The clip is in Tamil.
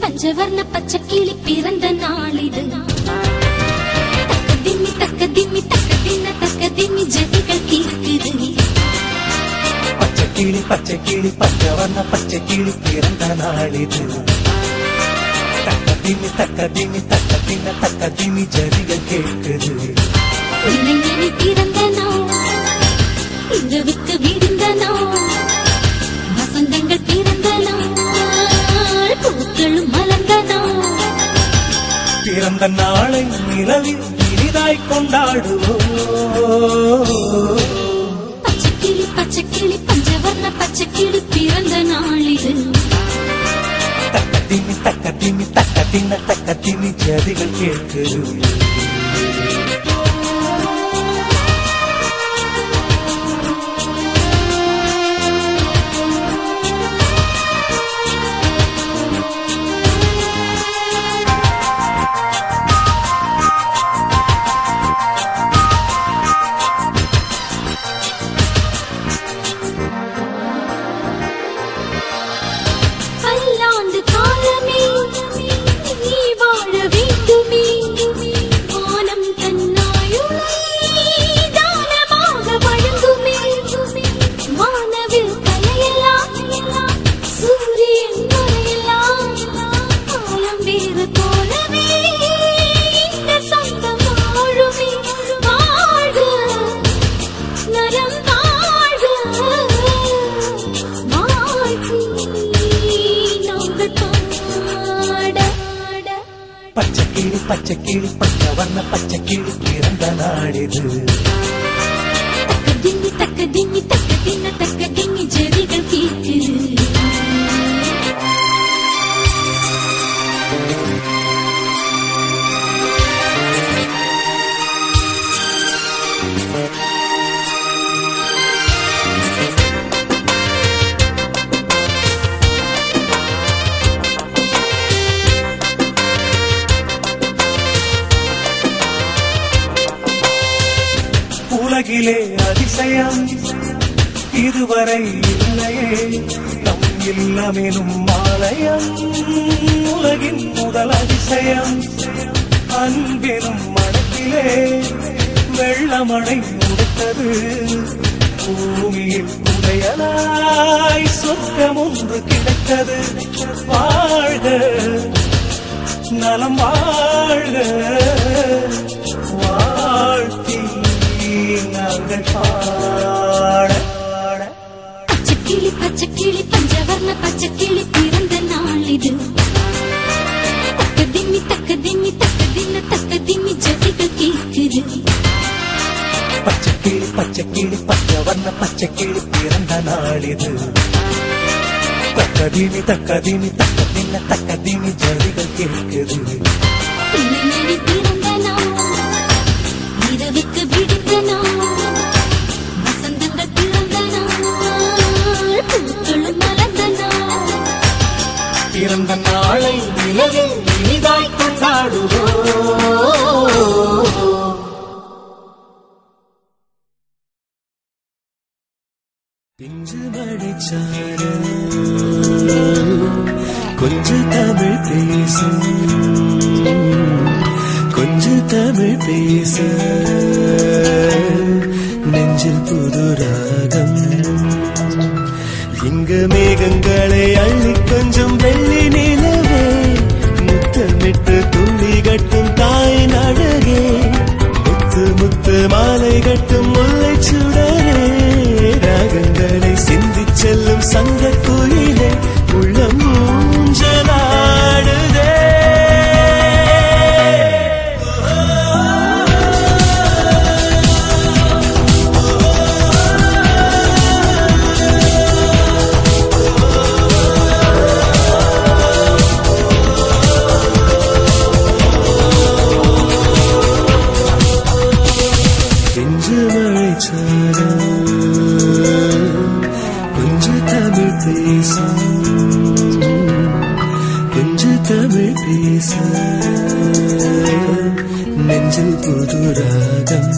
பஞ்சவர்ண பச்சை கிளி பிறந்த நாளிது. தக்க திம்மி தக்க திம்மி தக்க தின்ன தக்க திம்மி ஜதிகள் கேக்குது பச்சை கிளி பச்சை கிளி பச்சை வண்ண பச்சை கிளி பிறந்த நாளிது. தக்க திமி தக்க திமி தக்க தின்ன தக்க திமி ஜதிகள் கேட்குது. இளைஞனி பிறந்த நாள். இரவுக்கு விடுந்த நாள் பிறந்த நாளை நிலவில் இனிதாய் கொண்டாடுவோம். பச்சைக்கிளி பச்சைக்கிளி பஞ்சவர்ண பச்சைக்கிளி பிறந்த நாளிது தக்க திமி தக்க திமி தக்க ஜதிகள் கேட்குது பச்சை கிளி பச்சை வண்ண பச்சை கிளி பிறந்த நாடிது தக்க திம்மி தக்க திம்மி தக்க தின்ன உலகிலே அதிசயம் இதுவரை இல்லையே. நம் இல்லமெனும் மாலயம் உலகின் முதல் அதிசயம். அன்பெனும் மனத்திலே வெள்ளமடை முடித்தது பூமியில் உடையலாய் சொர்க்கம் ஒன்று கிடைத்தது. வாழ்க நலம் வாழ்க வாழ்த்தி நாங்கள் பாட பச்சை கிளி பச்சை கிளி பஞ்சவர்ண பச்சை கிளி பிறந்த நாள் இது. தக்க திம்மி தக்க திம்மி தக்க தின்ன தக்க திம்மி ஜெடிகள் கேட்குது. பச்சை கிளி பச்சை கிளி பச்சை வண்ண பச்சை கிளி பிறந்த நாளிது தக்கதினி தக்கதினி தக்கதின்ன தக்கதினி ஜதிகள் கேட்குது பிறந்த நாள் இரவுக்கு விடுந்த நாள். பிஞ்சு தமிழ் பேசும் கொஞ்ச தமிழ் பேச. நெஞ்சில் புது ராகம். இங்கு மேகங்களை அள்ளி கொஞ்சம் வெள்ளி நிலவே. முத்தமிட்டு துள்ளி கட்டும் தாய் நடகே. பேச. நெஞ்சில் புது ராகம்.